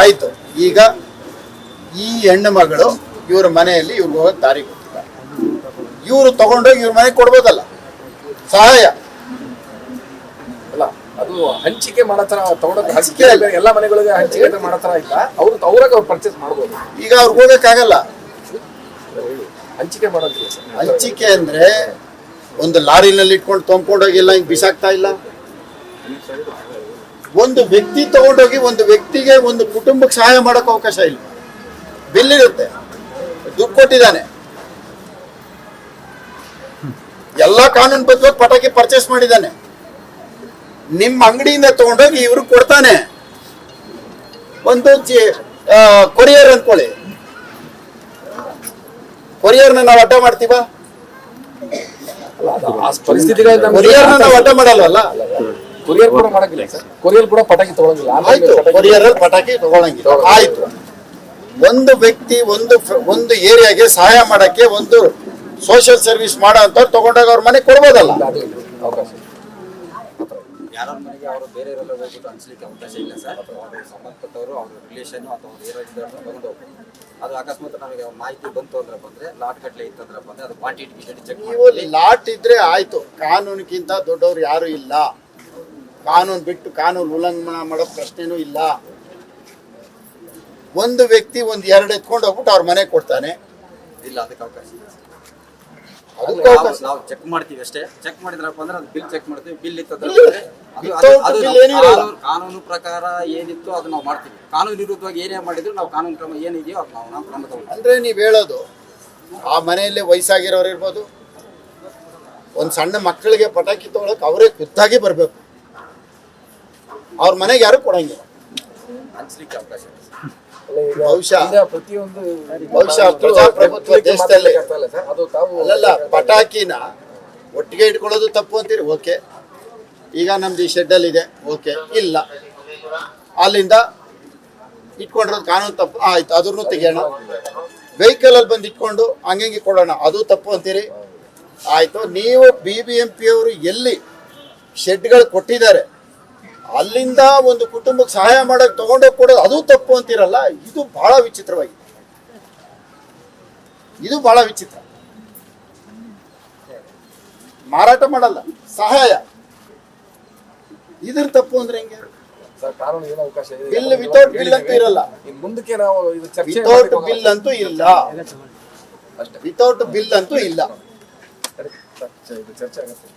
ಆಯ್ತು. ಈಗ ಈ ಹೆಣ್ಣು ಮಗಳು ಇವ್ರ ಮನೆಯಲ್ಲಿ ಇವ್ರಿಗೆ ಹೋಗಕ್ ದಾರಿ ಗೊತ್ತಿಲ್ಲ ಇವರು ತಗೊಂಡೋಗಿ ಇವ್ರ ಮನೆಗೆ ಕೊಡ್ಬೋದಲ್ಲ. ಸಹಾಯ. ಅಲ್ಲ ಅದು ಹಂಚಿಕೆ ಮಾಡೋ ತರ ತಗೊಂಡೋಗಿ ಹಂಚಿಕೆ ಎಲ್ಲ ಮನೆಗಳಿಗೆ ಹಂಚಿಕೆ ತರ ಮಾಡೋ ತರ ಇಲ್ಲ. ಅವ್ರು ಅವ್ರಾಗ ಅವ್ರು ಪರ್ಚೇಸ್ ಮಾಡ್ಬೋದು. ಈಗ ಅವ್ರಿಗೆ ಹೋಗಕ್ಕಾಗಲ್ಲ. ಹಂಚಿಕೆ ಮಾಡೋದಿಲ್ಲ ಹಂಚಿಕೆ ಅಂದ್ರೆ ಒಂದು ಲಾರಿನಲ್ಲಿ ಇಟ್ಕೊಂಡು ತೊಂಬ್ಕೊಂಡೋಗಿಲ್ಲ ಹಿಂಗೆ ಬಿಸಾಕ್ತಾ ಇಲ್ಲ. ಒಂದು ವ್ಯಕ್ತಿ ತಗೊಂಡೋಗಿ ಒಂದು ವ್ಯಕ್ತಿಗೆ ಒಂದು ಕುಟುಂಬಕ್ಕೆ ಸಹಾಯ ಮಾಡೋಕೆ ಅವಕಾಶ ಇಲ್ಲ. ಬಿಲ್ ಇರುತ್ತೆ ದುಡ್ಡು ಕೊಟ್ಟಿದ್ದಾನೆ. ಎಲ್ಲ ಕಾನೂನು ಬದಲು ಪಟಾಕಿ ಪರ್ಚೇಸ್ ಮಾಡಿದ್ದಾನೆ. ನಿಮ್ಮ ಅಂಗಡಿಯಿಂದ ತಗೊಂಡೋಗಿ ಇವ್ರು ಕೊಡ್ತಾನೆ. ಒಂದು ಕೊರಿಯರ್ ಅನ್ಕೊಳ್ಳಿ ಕೊರಿಯರ್ನ ನಾವು ಅಡ್ಡ ಮಾಡ್ತೀವ? ಕೊರಿಯರ್ನ ನಾವು ಅಡ್ಡ ಮಾಡಲ್ವಲ್ಲ ಕೊರಿಯರ್ ಕೂಡ ಮಾಡಕ್ಕಿಲ್ಲ ಸರ್ ಕೊರಿಯರ್ ಕೂಡ ಪಟಾಕಿ ತಗೊಳಂಗಿಲ್ಲ. ಆಯ್ತು ಕೊರಿಯರ್ ಅಲ್ಲಿ ಪಟಾಕಿ ತಗೊಳಂಗಿಲ್ಲ. ಆಯ್ತು. ಒಂದು ವ್ಯಕ್ತಿ ಒಂದು ಫ- ಒಂದು ಏರಿಯಾಗೆ ಸಹಾಯ ಮಾಡಕ್ಕೆ ಒಂದು ಸೋಷಿಯಲ್ ಸರ್ವಿಸ್ ಮಾಡೋ ಅಂತವ್ರು ತಗೊಂಡಾಗ ಅವ್ರ ಮನೆ ಕೊಡ್ಬೋದಲ್ಲ? ಅದು ಅವಕಾಶ. ಯಾರ ಮನೆಗೆ ಅವರು ಬೇರೆ ಇರೋಲ್ಲ ಹೋಗ್ಬಿಟ್ಟು ಅನ್ಸ್ಲಿಕ್ಕೆ ಅವಕಾಶ ಇಲ್ಲ ಸರ್. ಅವರು ಸಂಬಂಧಪಟ್ಟವರು ಅವ್ರ ರಿಲೇಷನ್ ಅಥವಾ ಅವ್ರು ಏನೋ ಇದ್ದಾರೆ ತಗೊಂಡು ಅದು ಅಕಸ್ಮಾತ್ ನಮಗೆ ಮಾಹಿತಿ ಬಂತು ಅಂದ್ರೆ ಬಂದ್ರೆ ಲಾಟ್ ಗಟ್ಟಲೆ ಇತ್ತಂದ್ರೆ ಬಂದ್ರೆ ಅದು ಕ್ವಾಂಟಿಟಿ ಚೆಕ್ ನೀವು ಲಾಟ್ ಇದ್ರೆ ಆಯ್ತು. ಕಾನೂನಿಗಿಂತ ದೊಡ್ಡವ್ರು ಯಾರು ಇಲ್ಲ. ಕಾನೂನು ಬಿಟ್ಟು ಕಾನೂನು ಉಲ್ಲಂಘನೆ ಮಾಡೋ ಪ್ರಶ್ನೆನೂ ಇಲ್ಲ. ಒಂದು ವ್ಯಕ್ತಿ ಒಂದು ಎರಡು ಎತ್ಕೊಂಡು ಹೋಗ್ಬಿಟ್ಟು ಅವ್ರ ಮನೆ ಕೊಡ್ತಾನೆ. ಇಲ್ಲ ಅದಕ್ಕೆ ಅವಕಾಶ ಇಲ್ಲ. ನಾವು- ನಾವು ಚೆಕ್ ಮಾಡ್ತೀವಿ ಅಷ್ಟೇ. ಚೆಕ್ ಮಾಡಿದ್ರಪ್ಪ ಅಂದ್ರೆ ಅದು ಬಿಲ್ ಚೆಕ್ ಮಾಡ್ತೀವಿ. ಬಿಲ್. ಬಂದ್ರೆ ಅದು- ಅದು- Without ಅದು bill ನಾವು ಏನೂ ಇರಲ್ಲ. ಕಾನೂನು ಕಾನೂನು ಪ್ರಕಾರ ಏನಿತ್ತು ಅದು ನಾವು ಮಾಡ್ತೀವಿ. ಕಾನೂನು ವಿರುದ್ಧವಾಗಿ ಏನೇ ಮಾಡಿದ್ರು ನಾವು ಕಾನೂನು ಕ್ರಮ ಏನಿದೆಯೋ ಅದು ನಾವು ನಾವು ಕ್ರಮ ತಗೊಳ್ತೀವಿ. ಅಂದ್ರೆ ನೀವು ಹೇಳೋದು ಆ ಮನೆಯಲ್ಲಿ ವಯಸ್ಸಾಗಿರೋರು ಇರ್ಬೋದು ಒಂದು ಸಣ್ಣ ಮಕ್ಕಳಿಗೆ ಪಟಾಕಿ ತಗೊಳಕ್ ಅವರೇ ಖುದ್ದಾಗಿ ಬರಬೇಕು. ಅವ್ರ ಮನೆಗೆ ಯಾರು ಕೊಡಂಗಿಲ್ಲ. ಬಹುಶಃ- ಬಹುಶಃ ಪ್ರಜಾಪ್ರಭುತ್ವ ದೇಶದಲ್ಲಿ- ಮಾತಾಡ್ಲಿಕ್ಕೆ ಸರ್. ಅದು ತಾವು ಅಲ್ಲಲ್ಲ ಪಟಾಕಿನ ಒಟ್ಟಿಗೆ ಇಟ್ಕೊಳ್ಳೋದು ತಪ್ಪು ಅಂತೀರಿ? ಓಕೆ. ಈಗ ನಮ್ದು ಈ ಶೆಡ್ಡಲ್ಲಿ ಇದೆ. ಓಕೆ. ಇಲ್ಲ. ಅಲ್ಲಿಂದ ಇಟ್ಕೊಂಡಿರೋದು ಕಾನೂನು ತಪ್ಪು. ಆಯ್ತು ಅದ್ರೂ ತೆಗಿಯೋಣ. ವೆಹಿಕಲ್ ಅಲ್ಲಿ ಬಂದು ಇಟ್ಕೊಂಡು ಹಂಗಂಗೆ ಕೊಡೋಣ. ಅದು ತಪ್ಪು ಅಂತೀರಿ? ಆಯ್ತು ನೀವು ಬಿ ಬಿ ಎಂ ಪಿ ಅವರು ಎಲ್ಲಿ ಶೆಡ್ಗಳು ಕೊಟ್ಟಿದ್ದಾರೆ? ಅಲ್ಲಿಂದ ಒಂದು ಕುಟುಂಬಕ್ಕೆ ಸಹಾಯ ಮಾಡಕ್ ತಗೊಂಡೋಗ್ ಕೊಡೋದು ಅದು ತಪ್ಪು ಅಂತಿರಲ್ಲ ಇದು ಬಹಳ ವಿಚಿತ್ರವಾಗಿದೆ. ಇದು ಬಹಳ ವಿಚಿತ್ರ. ಮಾರಾಟ ಮಾಡಲ್ಲ ಸಹಾಯ. ಇದ್ರ ತಪ್ಪು ಅಂದ್ರೆ ಹೆಂಗೆ? ಬಿಲ್ ವಿತೌಟ್ ಬಿಲ್ ಅಂತೂ ಇರಲ್ಲ. ಮುಂದಕ್ಕೆ ನಾವು ವಿತೌಟ್ ಬಿಲ್ ಅಂತೂ ಇಲ್ಲ. ಅಷ್ಟೇ. ವಿತೌಟ್ ಬಿಲ್ ಅಂತೂ ಇಲ್ಲ. ಚರ್ಚೆ ಆಗುತ್ತೆ.